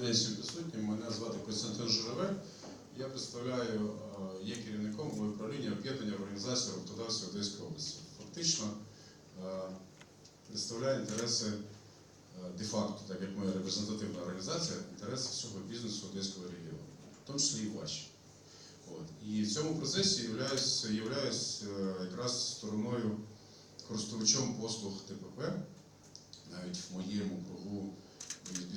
день всім присутнім. Мене звати Костянтин Журавель. Я представляю, е, є керівником управління об'єднання в організації роботодавців Одеської області. Фактично е, представляю інтереси е, де-факто, так як ми репрезентативна організація, інтереси всього бізнесу Одеського регіону, в тому числі і ваші. От. І в цьому процесі являюсь, являюсь якраз стороною користувачом послуг ТПП, навіть в моєму кругу моїх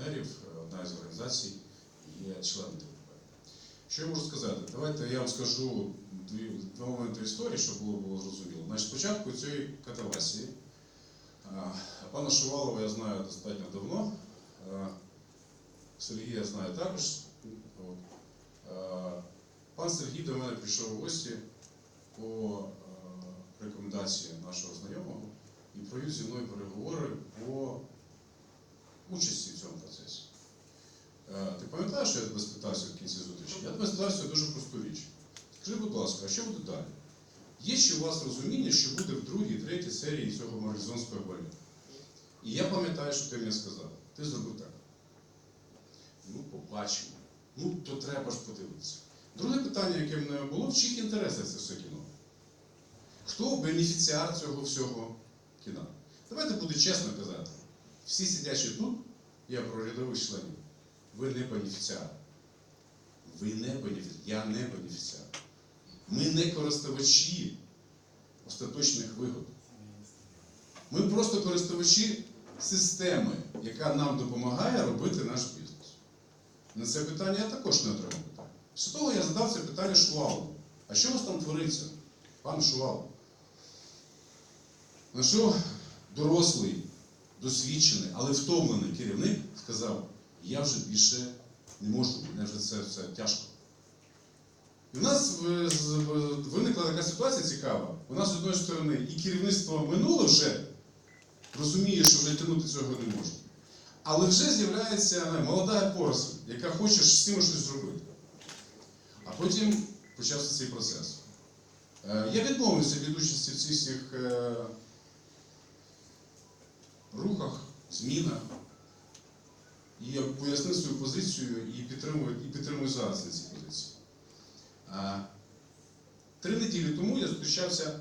бізнес-партнерів, е, одна із організацій є членом ТПП. Що я можу сказати? Давайте я вам скажу дві, два моменти історії, щоб було, було зрозуміло. Значить, спочатку цієї катавасії е, пана Шувалова я знаю достатньо давно. е, Сергія я знаю також. Пан Сергій до мене прийшов у гості по рекомендації нашого знайомого і провів зі мною переговори по участі. Е, що я тебе спитався в кінці зустрічі? Я тебе спитався дуже просту річ. Скажи, будь ласка, а що буде далі? Є ще у вас розуміння, що буде в другій, третій серії цього Марлізонського балету? І я пам'ятаю, що ти мені сказав. Ти зробив так. Ну, побачимо. Ну, то треба ж подивитися. Друге питання, яке в мене було, в чиїх інтересах це все кіно? Хто бенефіціар цього всього кіна? Давайте буде чесно казати. Всі сидячі тут, я про рядових членів, ви не бенефіціар. Ви не бенефіціар. Я не бенефіціар. Ми не користувачі остаточних вигод. Ми просто користувачі системи, яка нам допомагає робити наш бізнес. На це питання я також не отримав питання. Після того я задав це питання Шувалу. А що у вас там твориться, пан Шувал? На що дорослий, досвідчений, але втомлений керівник сказав, я вже більше не можу, мене вже це все тяжко. І в нас в- виникла така ситуація цікава. У нас з одної сторони і керівництво минуле вже розуміє, що вже тягнути цього не може. Але вже з'являється молода поросль, яка хоче з цим щось зробити. А потім почався цей процес. Е, Я відмовився від участі в цих всіх е, рухах, змінах. І я пояснив свою позицію і підтримую, і підтримую зараз на цій позиції. А, Три неділі тому я зустрічався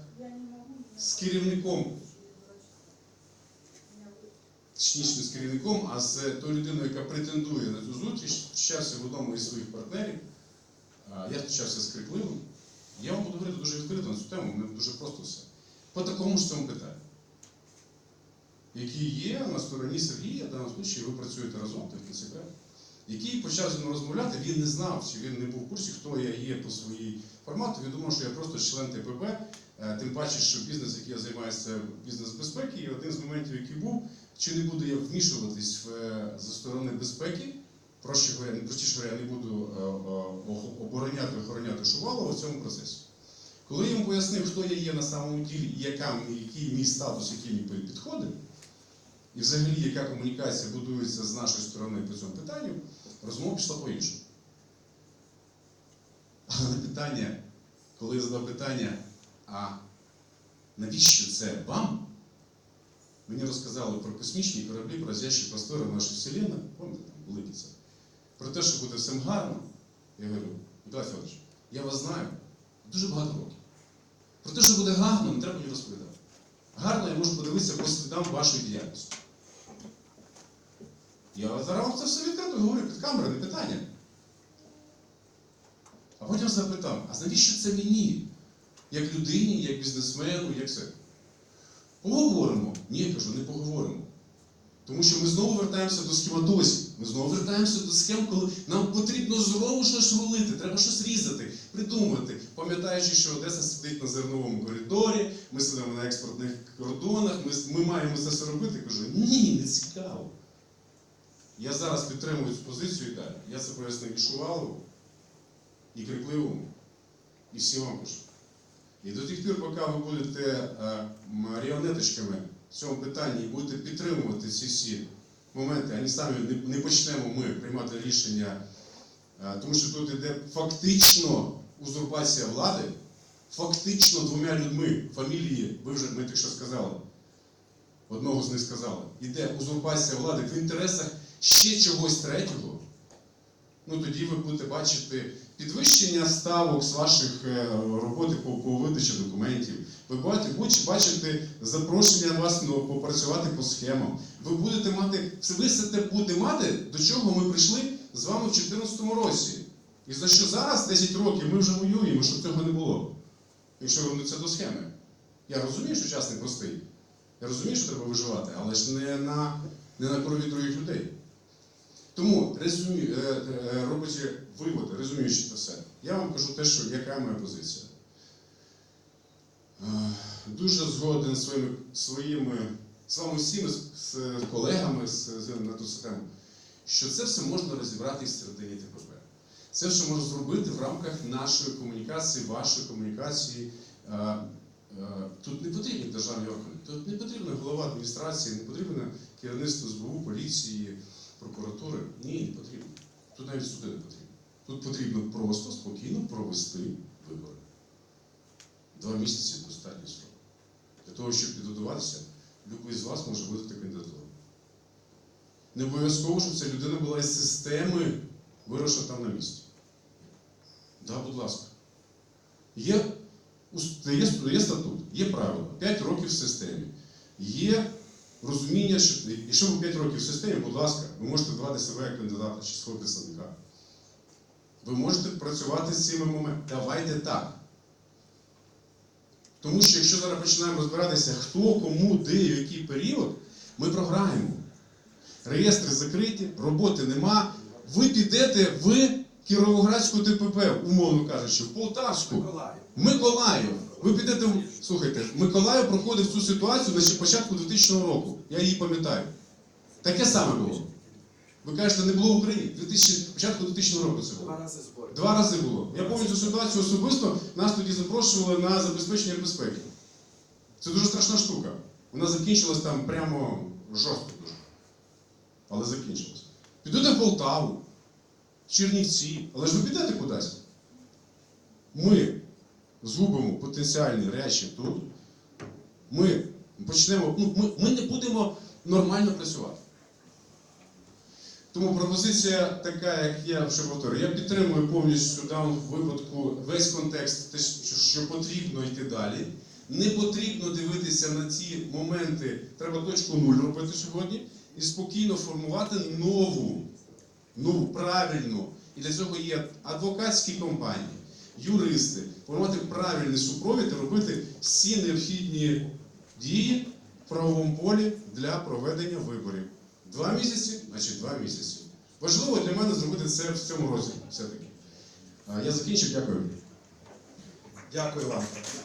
з керівником точніше не з керівником, а з тою людиною, яка претендує на цю зустріч, зустрічався в одному із своїх партнерів. А, Я зустрічався з Крикливим. Я вам буду говорити дуже відкрито на цю тему, мене дуже просто все. По такому ж цьому питанню. Який є на стороні Сергія, в даному випадку ви працюєте разом, ти в КЦК, який почав зі мною розмовляти, він не знав, чи він не був в курсі, хто я є по своїй формату. Він думав, що я просто член ТПП, е, тим паче, що бізнес, який я займаюся, бізнес безпеки, і один з моментів, який був, чи не буду я вмішуватись в, е, зі сторони безпеки, проще говоря, не простіше говоря, я не буду е, обороняти, охороняти Шувалова в цьому процесі. Коли я йому пояснив, хто я є на самому ділі і яка, який мій статус, який мій підходи, і взагалі яка комунікація будується з нашої сторони по цьому питанню, розмова пішла по-іншому. Але питання, коли я задав питання, а навіщо це вам? Мені розказали про космічні кораблі, про разящі простори нашої Вселенної, пам'ятаєте, великі це. Про те, що буде всім гарно. Я говорю, Миколай Федорович, я вас знаю дуже багато років. Про те, що буде гарно, не треба мені розповідати. Гарно я можу подивитися по слідам вашої діяльності. Я зараз вам це все відкрито говорю під камерою, питання. А потім запитав, а навіщо це мені? Як людині, як бізнесмену, як все? Поговоримо. Ні, я кажу, не поговоримо. Тому що ми знову вертаємося до схематозів. Ми знову вертаємося до схем, коли нам потрібно знову щось рулити, треба щось різати, придумувати. Пам'ятаючи, що Одеса сидить на зерновому коридорі, ми сидимо на експортних кордонах, ми, ми маємо це все робити. Кажу, ні, не цікаво. Я зараз підтримую цю позицію і далі. Я це пояснив і Шувалову, і Крикливому, і всім вам кажу. І до тих пір, поки ви будете е, маріонеточками в цьому питанні і будете підтримувати ці всі моменти, ані самі не, не почнемо ми приймати рішення, е, тому що тут йде фактично узурпація влади, фактично двома людьми, фамілії, ви вже ми тільки що сказали, одного з них сказали, іде узурпація влади в інтересах ще чогось третього, ну тоді ви будете бачити підвищення ставок з ваших е, роботи по, по видачі документів. Ви будете, бачити запрошення вас ну, попрацювати по схемам. Ви будете мати все ви все те будете мати, до чого ми прийшли з вами в 2014 році. І за що зараз 10 років ми вже воюємо, щоб цього не було. Якщо вернутися до схеми. Я розумію, що час непростий. Я розумію, що треба виживати, але ж не на, не на крові других людей. Тому, резюмі, е, е, робячи виводи, резюмуючи це все, я вам кажу те, що яка моя позиція. Е, Дуже згоден своїми, своїми з вами всіми, з, колегами з, на ту систему, що це все можна розібрати в середині ТПП. Це все можна зробити в рамках нашої комунікації, вашої комунікації. Тут не потрібні державні органи, тут не потрібна голова адміністрації, не потрібно керівництво СБУ, поліції, прокуратури. Ні, не потрібно. Тут навіть суди не потрібно. Тут потрібно просто спокійно провести вибори. Два місяці достатньо срок. Для того, щоб підготуватися, будь-який з вас може видати кандидатуру. Не обов'язково, щоб ця людина була із системи, виросла там на місці. Да, будь ласка. Є, є, є статут, є правила, 5 років в системі. Є розуміння, що якщо ви 5 років в системі, будь ласка, ви можете давати себе як кандидата чи свого представника. Ви можете працювати з цими моментами. Давайте так. Тому що якщо зараз починаємо розбиратися, хто, кому, де в який період, ми програємо. Реєстри закриті, роботи нема. Ви підете в Кіровоградську ТПП, умовно кажучи, в Полтавську, Миколаїв. Миколаїв. Ви підете в. Слухайте, Миколаїв проходив цю ситуацію на ще початку 2000 року. Я її пам'ятаю. Таке саме було. Ви кажете, не було в Україні. 2000, початку 2000 року це було. Два рази збори. Два рази було. Я пам'ятаю цю ситуацію особисто, нас тоді запрошували на забезпечення безпеки. Це дуже страшна штука. Вона закінчилась там прямо жорстко дуже. Але закінчилась. Підете в Полтаву, Чернівці, але ж ви підете кудись. Ми згубимо потенціальні речі тут. Ми почнемо. Ну, ми, ми не будемо нормально працювати. Тому пропозиція така, як я вже повторюю, я підтримую повністю в даному випадку весь контекст, те, що потрібно йти далі. Не потрібно дивитися на ці моменти, треба точку нуль робити сьогодні і спокійно формувати нову, нову, правильну. І для цього є адвокатські компанії, юристи, формувати правильний супровід і робити всі необхідні дії в правовому полі для проведення виборів. Два місяці, значить два місяці. Важливо для мене зробити це в цьому році все-таки. Я закінчив, дякую. Дякую вам.